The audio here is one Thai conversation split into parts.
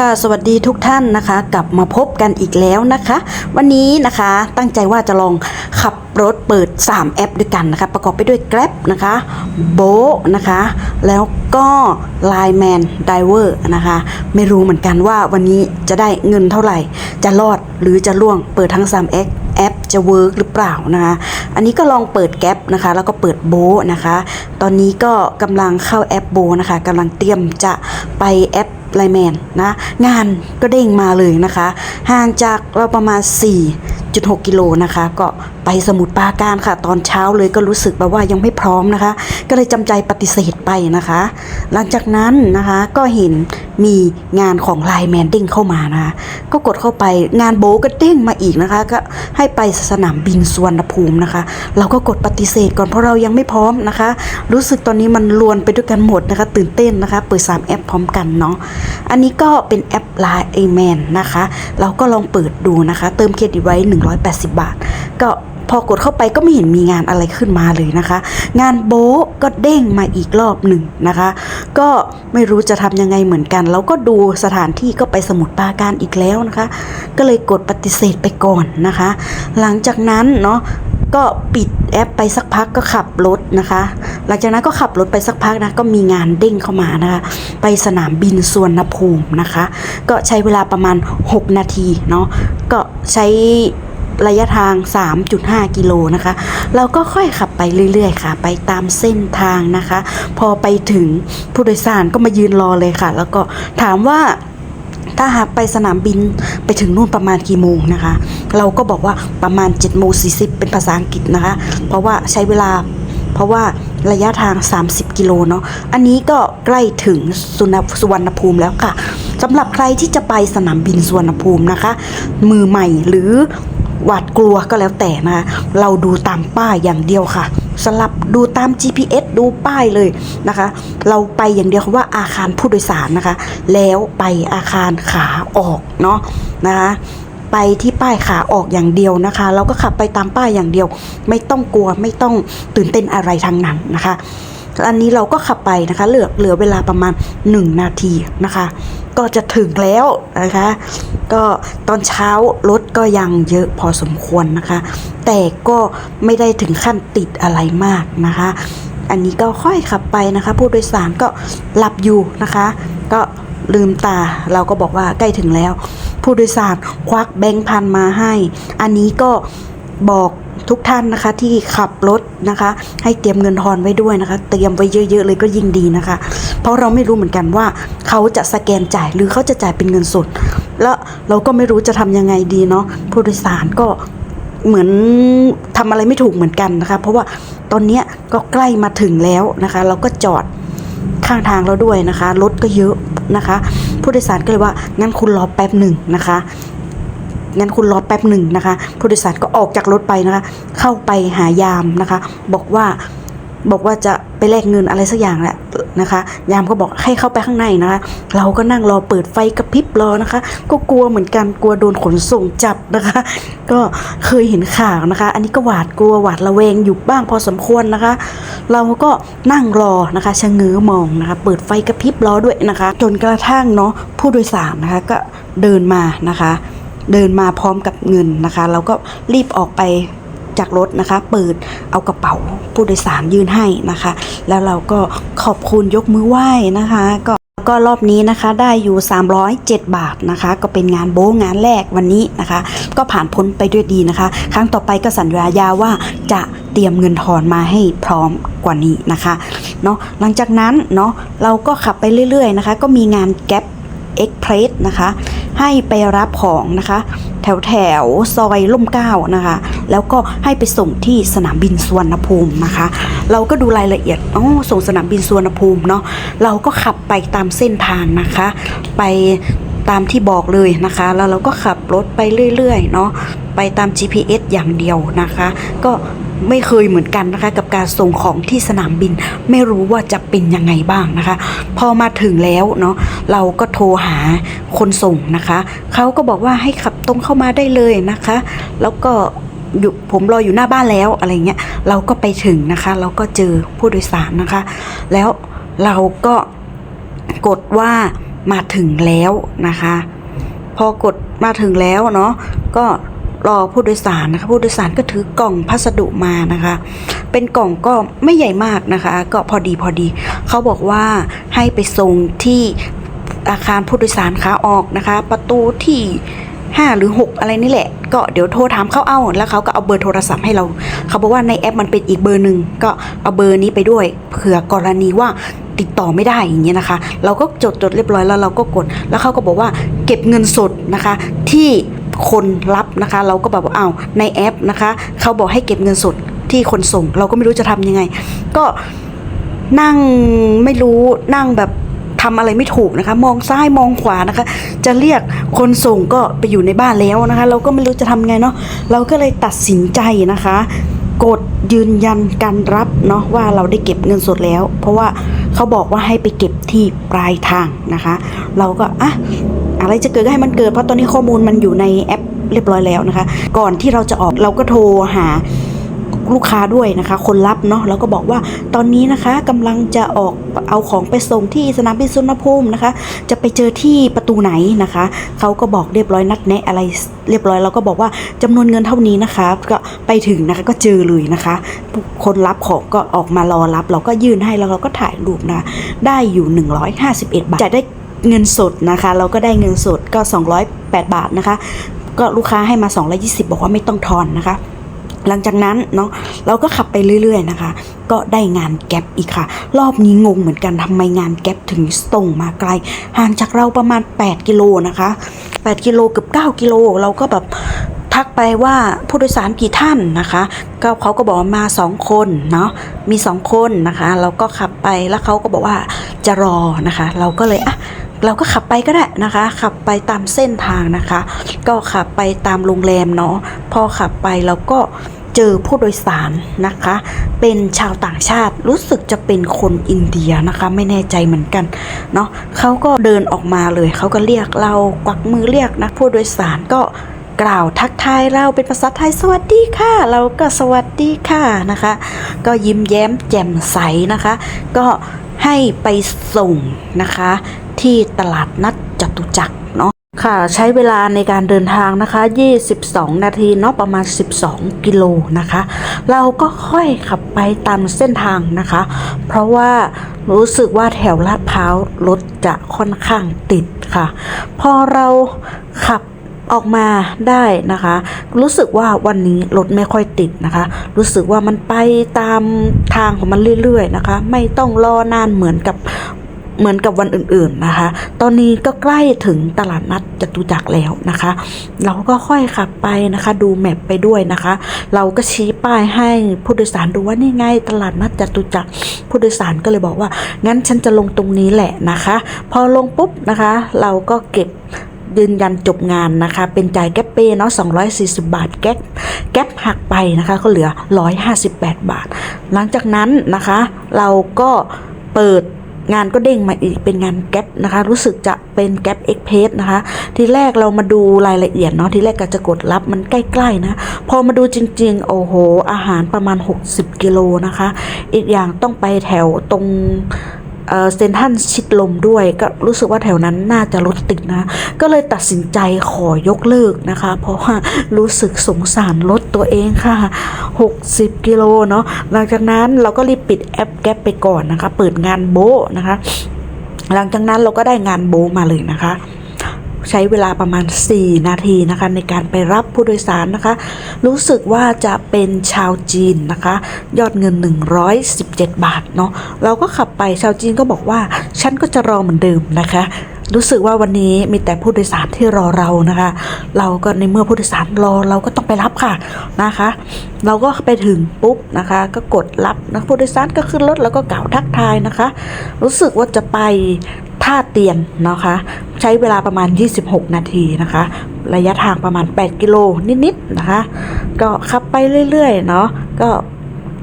ค่ะสวัสดีทุกท่านนะคะ กลับมาพบกันอีกแล้วนะคะ วันนี้นะคะตั้งใจว่าจะลองขับรถเปิด 3 แอปด้วยกันนะคะ ประกอบไปด้วย Grab นะคะ โบนะคะ แล้วก็ Line Man Diver นะคะ ไม่รู้เหมือนกันว่าวันนี้จะได้เงินเท่าไหร่ จะรอดหรือจะล่วงเปิดทั้ง 3 แอปแอปจะเวิร์กหรือเปล่านะคะ อันนี้ก็ลองเปิดแก๊ปนะคะ แล้วก็เปิดโบนะคะ ตอนนี้ก็กำลังเข้าแอปโบนะคะกำลังเตรียมจะไปแอป ไลแมนนะ งานก็เด้งมาเลยนะคะ ห่างจากเราประมาณ 4.6กิโลนะคะ ก็ไปสมุทรปราการค่ะ ตอนเช้าเลยก็รู้สึกแบบว่ายังไม่พร้อมนะคะ ก็เลยจำใจปฏิเสธไปนะคะ หลังจากนั้นนะคะก็เห็นมีงานของไลแมนเด้งเข้ามานะคะ ก็กดเข้าไปงานโบก็เด้งมาอีกนะคะ ก็ให้ไปสนามบินสุวรรณภูมินะคะ เราก็กดปฏิเสธก่อนเพราะเรายังไม่พร้อมนะคะ รู้สึกตอนนี้มันลวนไปด้วยกันหมดนะคะ ตื่นเต้นนะคะ เปิด 3 แอปพร้อมกันเนาะอันนี้ก็เป็นแอป Line a m a n นะคะ เราก็ลองเปิดดูนะคะ เติมเครดิตไว้180 บาท ก็พอกดเข้าไปก็ไม่เห็นมีงานอะไรขึ้นมาเลยนะคะ งานโบก็เด้งมาอีกรอบหนึ่งนะคะ ก็ไม่รู้จะทำยังไงเหมือนกัน แล้วก็ดูสถานที่ก็ไปสมุทรปาการอีกแล้วนะคะ ก็เลยกดปฏิเสธไปก่อนนะคะ หลังจากนั้นเนาะก็ปิดแอปไปสักพักก็ขับรถนะคะ หลังจากนั้นก็ขับรถไปสักพักนะก็มีงานเด้งเข้ามานะคะ ไปสนามบินสวรรณภูมินะคะ ก็ใช้เวลาประมาณ 6 นาทีเนาะก็ใช้ ระยะทาง 3.5 กิโลนะคะ เราก็ค่อยขับไปเรื่อย ๆ ค่ะ ไปตามเส้นทางนะคะ พอไปถึงผู้โดยสารก็มายืนรอเลยค่ะ แล้วก็ถามว่าถ้าหากไปสนามบินไปถึงนู่นประมาณกี่โมงนะคะ เราก็บอกว่าประมาณ7โมง40 เป็นภาษาอังกฤษนะคะ เพราะว่าใช้เวลาเพราะว่าระยะทาง 30 กิโลเนาะ อันนี้ก็ใกล้ถึงสุนสุวรรณภูมิแล้วค่ะสำหรับใครที่จะไปสนามบินสุวรรณภูมินะคะ มือใหม่หรือ หวาดกลัวก็แล้วแต่นะคะเราดูตามป้ายอย่างเดียวค่ะ สลับดูตาม GPS ดูป้ายเลยนะคะ เราไปอย่างเดียวคำว่าอาคารผู้โดยสารนะคะ แล้วไปอาคารขาออกเนาะนะคะไปที่ป้ายขาออกอย่างเดียวนะคะ เราก็ขับไปตามป้ายอย่างเดียว ไม่ต้องกลัวไม่ต้องตื่นเต้นอะไรทางนั้นนะคะอันนี้เราก็ขับไปนะคะเหลือเหลือเวลาประมาณ 1 นาทีนะคะ ก็จะถึงแล้วนะคะ ก็ตอนเช้ารถก็ยังเยอะพอสมควรนะคะ แต่ก็ไม่ได้ถึงขั้นติดอะไรมากนะคะ อันนี้ก็ค่อยขับไปนะคะ ผู้โดยสารก็หลับอยู่นะคะ ก็ลืมตาเราก็บอกว่าใกล้ถึงแล้ว ผู้โดยสารควักแบงค์พันมาให้ อันนี้ก็บอก ทุกท่านนะคะที่ขับรถนะคะ ให้เตรียมเงินทอนไว้ด้วยนะคะ เตรียมไว้เยอะๆเลยก็ยิ่งดีนะคะ เพราะเราไม่รู้เหมือนกันว่าเขาจะสแกนจ่ายหรือเขาจะจ่ายเป็นเงินสดแล้วเราก็ไม่รู้จะทำยังไงดีเนาะผู้โดยสารก็เหมือนทำอะไรไม่ถูกเหมือนกันนะคะ เพราะว่าตอนนี้ก็ใกล้มาถึงแล้วนะคะ เราก็จอดข้างทางเราด้วยนะคะรถก็เยอะนะคะ ผู้โดยสารก็เลยว่างั้นคุณรอแป๊บหนึ่งนะคะ งั้นคุณรอแป๊บหนึ่งนะคะผู้โดยสารก็ออกจากรถไปนะคะ เข้าไปหายามนะคะ บอกว่าบอกว่าจะไปแลกเงินอะไรสักอย่างแหละนะคะ ยามก็บอกให้เข้าไปข้างในนะคะ เราก็นั่งรอเปิดไฟกระพริบรอนะคะ ก็กลัวเหมือนกันกลัวโดนขนส่งจับนะคะ ก็เคยเห็นข่าวนะคะ อันนี้ก็หวาดกลัวหวาดระแวงอยู่บ้างพอสมควรนะคะ เราก็นั่งรอนะคะชะเง้อมองนะคะ เปิดไฟกระพริบรอด้วยนะคะ จนกระทั่งเนาะผู้โดยสารนะคะก็เดินมานะคะ เดินมาพร้อมกับเงินนะคะ เราก็รีบออกไปจากรถนะคะ เปิดเอากระเป๋าผู้โดยสารยื่นให้นะคะ แล้วเราก็ขอบคุณยกมือไหว้นะคะ ก็ก็รอบนี้นะคะได้อยู่ 307 บาทนะคะ ก็เป็นงานโบะงานแรกวันนี้นะคะ ก็ผ่านพ้นไปด้วยดีนะคะ ครั้งต่อไปก็สัญญายาว่าจะเตรียมเงินทอนมาให้พร้อมกว่านี้นะคะเนาะหลังจากนั้นเนาะเราก็ขับไปเรื่อยๆนะคะ ก็มีงานแก๊ปเอ็กเพรสนะคะ ให้ไปรับของนะคะ แถวแถวซอยล่มเก้านะคะ แล้วก็ให้ไปส่งที่สนามบินสุวรรณภูมินะคะ เราก็ดูรายละเอียดอ๋อส่งสนามบินสุวรรณภูมิเนาะเราก็ขับไปตามเส้นทางนะคะ ไปตามที่บอกเลยนะคะ แล้วเราก็ขับรถไปเรื่อยๆเนาะไปตาม GPS อย่างเดียวนะคะ ก็ ไม่เคยเหมือนกันนะคะ กับการส่งของที่สนามบิน ไม่รู้ว่าจะเป็นยังไงบ้างนะคะ พอมาถึงแล้วเนาะเราก็โทรหาคนส่งนะคะเขาก็บอกว่าให้ขับตรงเข้ามาได้เลยนะคะ แล้วก็อยู่ผมรออยู่หน้าบ้านแล้วอะไรเงี้ยเราก็ไปถึงนะคะ เราก็เจอผู้โดยสารนะคะ แล้วเราก็กดว่ามาถึงแล้วนะคะ พอกดมาถึงแล้วเนาะก็ รอผู้โดยสารนะคะ ผู้โดยสารก็ถือกล่องพัสดุมานะคะ เป็นกล่องก็ไม่ใหญ่มากนะคะ ก็พอดีพอดี เขาบอกว่าให้ไปส่งที่อาคารผู้โดยสารขาออกนะคะ ประตูที่5หรือ6อะไรนี่แหละ ก็เดี๋ยวโทรถามเขาเอา แล้วเขาก็เอาเบอร์โทรศัพท์ให้เรา เขาบอกว่าในแอปมันเป็นอีกเบอร์หนึ่งก็เอาเบอร์นี้ไปด้วยเผื่อกรณีว่าติดต่อไม่ได้อย่างเงี้ยนะคะ เราก็จดจดเรียบร้อยแล้วเราก็กด แล้วเขาก็บอกว่าเก็บเงินสดนะคะที่ คนรับนะคะ เราก็แบบว่าอ้าวในแอปนะคะ เขาบอกให้เก็บเงินสดที่คนส่ง เราก็ไม่รู้จะทำยังไง ก็นั่งไม่รู้นั่งแบบทำอะไรไม่ถูกนะคะ มองซ้ายมองขวานะคะ จะเรียกคนส่งก็ไปอยู่ในบ้านแล้วนะคะ เราก็ไม่รู้จะทำไงเนาะเราก็เลยตัดสินใจนะคะ กดยืนยันการรับเนาะว่าเราได้เก็บเงินสดแล้ว เพราะว่าเขาบอกว่าให้ไปเก็บที่ปลายทางนะคะ เราก็อะ อะไรจะเกิดก็ให้มันเกิด เพราะตอนนี้ข้อมูลมันอยู่ในแอปเรียบร้อยแล้วนะคะ ก่อนที่เราจะออกเราก็โทรหาลูกค้าด้วยนะคะ คนรับเนาะแล้วก็บอกว่าตอนนี้นะคะกำลังจะออกเอาของไปส่งที่สนามบินสุวรรณภูมินะคะ จะไปเจอที่ประตูไหนนะคะเขาก็บอกเรียบร้อยนัดแนะอะไรเรียบร้อยเราก็บอกว่าจำนวนเงินเท่านี้นะคะ ก็ไปถึงนะคะก็เจอเลยนะคะ คนรับของก็ออกมารอรับ เราก็ยื่นให้แล้วเราก็ถ่ายรูปนะได้อยู่ 151 บาทจะได้ เงินสดนะคะ เราก็ได้เงินสดก็ 208 บาทนะคะ ก็ลูกค้าให้มา 220 บอกว่าไม่ต้องทอนนะคะ หลังจากนั้นเนาะเราก็ขับไปเรื่อย ๆ นะคะ ก็ได้งานแก๊ปอีกค่ะ รอบนี้งงเหมือนกันทำไมงานแก๊ปถึงส่งมาไกล ห่างจากเราประมาณ 8 กิโลนะคะ 8 กิโลเกือบ9กิโลเราก็แบบทักไปว่าผู้โดยสารกี่ท่านนะคะ ก็เขาก็บอกว่ามา2คนเนาะมี2คนนะคะ เราก็ขับไปแล้วเขาก็บอกว่าจะรอนะคะ เราก็เลยอะ เราก็ขับไปก็ได้นะคะ ขับไปตามเส้นทางนะคะ ก็ขับไปตามโรงแรมเนาะพอขับไปเราก็เจอผู้โดยสารนะคะ เป็นชาวต่างชาติรู้สึกจะเป็นคนอินเดียนะคะ ไม่แน่ใจเหมือนกันเนาะเขาก็เดินออกมาเลยเขาก็เรียกเรากวักมือเรียกนะผู้โดยสารก็กล่าวทักทายเราเป็นภาษาไทยสวัสดีค่ะ เราก็สวัสดีค่ะนะคะ ก็ยิ้มแย้มแจ่มใสนะคะ ก็ให้ไปส่งนะคะ ที่ตลาดนัดจตุจักรเนาะค่ะใช้เวลาในการเดินทางนะคะ 22 นาทีเนาะประมาณ 12 กิโลนะคะ เราก็ค่อยขับไปตามเส้นทางนะคะ เพราะว่ารู้สึกว่าแถวลาดพร้าวรถจะค่อนข้างติดค่ะ พอเราขับออกมาได้นะคะ รู้สึกว่าวันนี้รถไม่ค่อยติดนะคะ รู้สึกว่ามันไปตามทางของมันเรื่อยๆนะคะ ไม่ต้องรอนานเหมือนกับ เหมือนกับวันอื่นๆนะคะ ตอนนี้ก็ใกล้ถึงตลาดนัดจตุจักรแล้วนะคะ เราก็ค่อยขับไปนะคะ ดูแมพไปด้วยนะคะ เราก็ชี้ป้ายให้ผู้โดยสารดูว่านี่ไงตลาดนัดจตุจักรผู้โดยสารก็เลยบอกว่า งั้นฉันจะลงตรงนี้แหละนะคะ พอลงปุ๊บนะคะ เราก็เก็บยืนยันจบงานนะคะ เป็นจ่ายแก๊ปเป้เนาะ240 บาทแก๊ปแก๊ปหักไปนะคะ ก็เหลือ 158 บาท หลังจากนั้นนะคะ เราก็เปิด งานก็เด้งมาอีกเป็นงานแก๊ปนะคะ รู้สึกจะเป็นแก๊ปเอ็กเพสนะคะ ทีแรกเรามาดูรายละเอียดเนาะทีแรกก็จะกดรับมันใกล้ๆนะ พอมาดูจริง ๆ โอ้โห อาหารประมาณ 60 กิโลนะคะ อีกอย่างต้องไปแถวตรง เซนทันชิดลมด้วย ก็รู้สึกว่าแถวนั้นน่าจะรถติดนะ ก็เลยตัดสินใจขอยกเลิกนะคะ เพราะว่ารู้สึกสงสารรถตัวเองค่ะ 60 กิโลเนาะหลังจากนั้นเราก็รีบปิดแอปแก๊ปไปก่อนนะคะ เปิดงานโบนะคะ หลังจากนั้นเราก็ได้งานโบมาเลยนะคะ ใช้เวลาประมาณ 4 นาทีนะคะ ในการไปรับผู้โดยสารนะคะ รู้สึกว่าจะเป็นชาวจีนนะคะ ยอดเงิน 117 บาทเนาะเราก็ขับไปชาวจีนก็บอกว่า ฉันก็จะรอเหมือนเดิมนะคะรู้สึกว่าวันนี้มีแต่ผู้โดยสารที่รอเรานะคะ เราก็ในเมื่อผู้โดยสารรอเราก็ต้องไปรับค่ะนะคะ เราก็ไปถึงปุ๊บนะคะ ก็กดรับนะผู้โดยสารก็ขึ้นรถแล้วก็กล่าวทักทายนะคะ รู้สึกว่าจะไป ท่าเตียนนะคะ ใช้เวลาประมาณ 26 นาทีนะคะ ระยะทางประมาณ 8 กิโลนิดๆนะคะ ก็ขับไปเรื่อยๆเนาะก็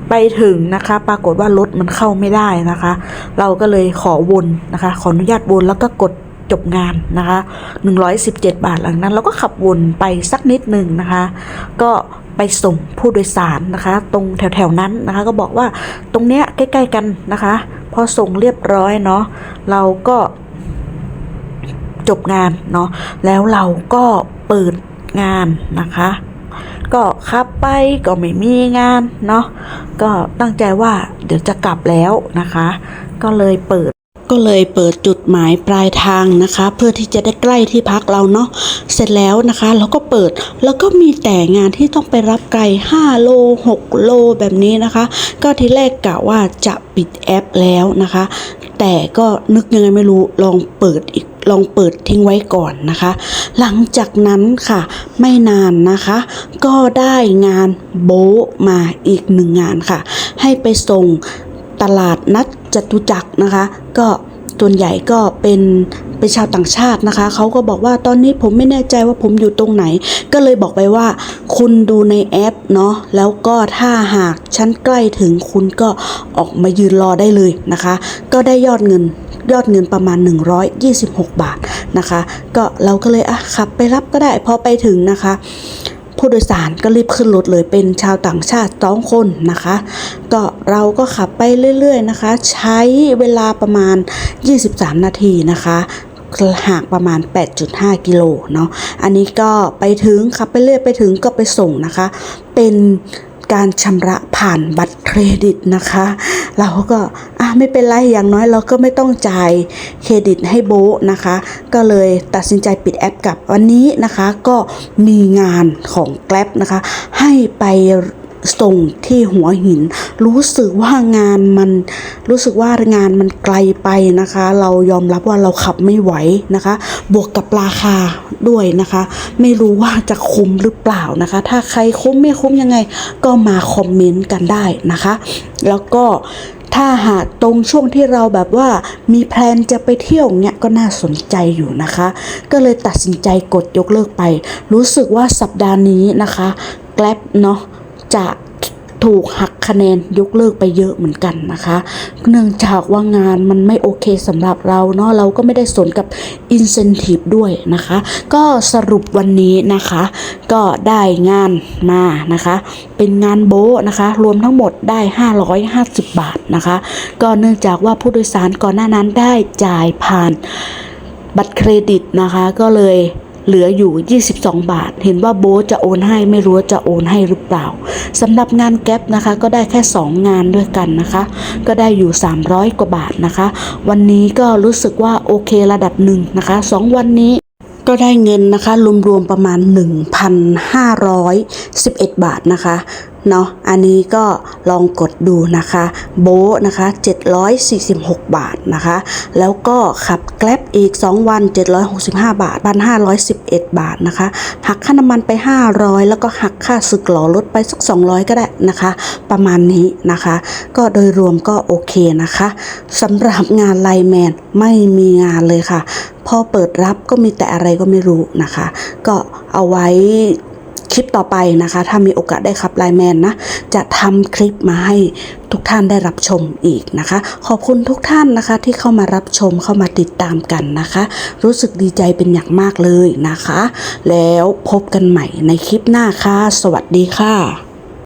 ไปถึงนะคะ ปรากฏว่ารถมันเข้าไม่ได้นะคะ เราก็เลยขอวนนะคะ ขออนุญาตวนแล้วก็กดจบงานนะคะ 117 บาทหลังนั้น เราก็ขับวนไปสักนิดหนึ่งนะคะ ก็ ไปส่งผู้โดยสารนะคะ ตรงแถวๆนั้นนะคะ ก็บอกว่าตรงเนี้ยใกล้ๆกันนะคะ พอส่งเรียบร้อยเนาะเราก็จบงานเนาะแล้วเราก็เปิดงานนะคะ ก็ขับไปก็ไม่มีงานเนาะก็ตั้งใจว่าเดี๋ยวจะกลับแล้วนะคะ ก็เลยเปิด ก็เลยเปิดจุดหมายปลายทางนะคะ เพื่อที่จะได้ใกล้ที่พักเราเนาะเสร็จแล้วนะคะ เราก็เปิดแล้วก็มีแต่งานที่ต้องไปรับไกล5โล6 โลแบบนี้นะคะ ก็ทีแรกกะว่าจะปิดแอปแล้วนะคะ แต่ก็นึกยังไงไม่รู้ลองเปิดอีกลองเปิดทิ้งไว้ก่อนนะคะ หลังจากนั้นค่ะไม่นานนะคะ ก็ได้งานโบมาอีกหนึ่งงานค่ะ ให้ไปส่ง ตลาดนัดจตุจักรนะคะ ก็ส่วนใหญ่ก็เป็นเป็นชาวต่างชาตินะคะ เขาก็บอกว่าตอนนี้ผมไม่แน่ใจว่าผมอยู่ตรงไหน ก็เลยบอกไปว่า คุณดูในแอปเนาะแล้วก็ถ้าหากฉันใกล้ถึงคุณก็ออกมายืนรอได้เลยนะคะ ก็ได้ยอดเงินยอดเงินประมาณ 126 บาทนะคะ ก็เราก็เลยอะขับไปรับก็ได้พอไปถึงนะคะ ผู้โดยสารก็รีบขึ้นรถเลยเป็นชาวต่างชาติสองคนนะคะ ก็เราก็ขับไปเรื่อย ๆ นะคะ ใช้เวลาประมาณ 23 นาทีนะคะห่างประมาณ 8.5 กิโลเนาะ อันนี้ก็ไปถึงขับไปเรื่อยไปถึงก็ไปส่งนะคะ เป็น การชำระผ่านบัตรเครดิตนะคะ เราก็อะไม่เป็นไรอย่างน้อยเราก็ไม่ต้องจ่ายเครดิตให้โบนะคะ ก็เลยตัดสินใจปิดแอปกลับวันนี้นะคะ ก็มีงานของแกล็บนะคะ ให้ไป ส่งที่หัวหิน รู้สึกว่างานมัน รู้สึกว่างานมันไกลไปนะคะ เรายอมรับว่าเราขับไม่ไหวนะคะ บวกกับราคาด้วยนะคะ ไม่รู้ว่าจะคุ้มหรือเปล่านะคะ ถ้าใครคุ้มไม่คุ้มยังไง ก็มาคอมเมนต์กันได้นะคะ แล้วก็ถ้าหากตรงช่วงที่เราแบบว่ามีแพลนจะไปเที่ยวเนี่ยก็น่าสนใจอยู่นะคะ ก็เลยตัดสินใจกดยกเลิกไป รู้สึกว่าสัปดาห์นี้นะคะ แกลบเนาะ จะถูกหักคะแนนยกเลิกไปเยอะเหมือนกันนะคะ เนื่องจากว่างานมันไม่โอเคสำหรับเราเนาะเราก็ไม่ได้สนกับ incentive ด้วยนะคะ ก็สรุปวันนี้นะคะ ก็ได้งานมานะคะ เป็นงานโบนะคะ รวมทั้งหมดได้ 550 บาทนะคะ ก็เนื่องจากว่าผู้โดยสารก่อนหน้านั้นได้จ่ายผ่านบัตรเครดิตนะคะ ก็เลย เหลืออยู่ 22 บาท เห็นว่าโบจะโอนให้ไม่รู้จะโอนให้หรือเปล่าสำหรับงานแก๊ปนะคะก็ได้แค่ 2 งานด้วยกันนะคะ ก็ได้อยู่ 300 กว่าบาทนะคะ วันนี้ก็รู้สึกว่าโอเคระดับหนึ่งนะคะ 2 วันนี้ก็ได้เงินนะคะรวมๆประมาณ 1,511 บาทนะคะ เนาะอันนี้ก็ลองกดดูนะคะ โบนะคะ 746 บาทนะคะ แล้วก็ขับแกล็บอีก 2 วัน 765 บาท 1,511 บาทนะคะ หักค่าน้ำมันไป 500 แล้วก็หักค่าสึกหลอรถไปสัก 200 ก็ได้นะคะ ประมาณนี้นะคะ ก็โดยรวมก็โอเคนะคะสำหรับงานไลแมนไม่มีงานเลยค่ะ พอเปิดรับก็มีแต่อะไรก็ไม่รู้นะคะ ก็เอาไว้ คลิปต่อไปนะคะ ถ้ามีโอกาสได้ขับไลแมนนะ จะทำคลิปมาให้ทุกท่านได้รับชมอีกนะคะ ขอบคุณทุกท่านนะคะที่เข้ามารับชมเข้ามาติดตามกันนะคะ รู้สึกดีใจเป็นอย่างมากเลยนะคะ แล้วพบกันใหม่ในคลิปหน้าค่ะ สวัสดีค่ะ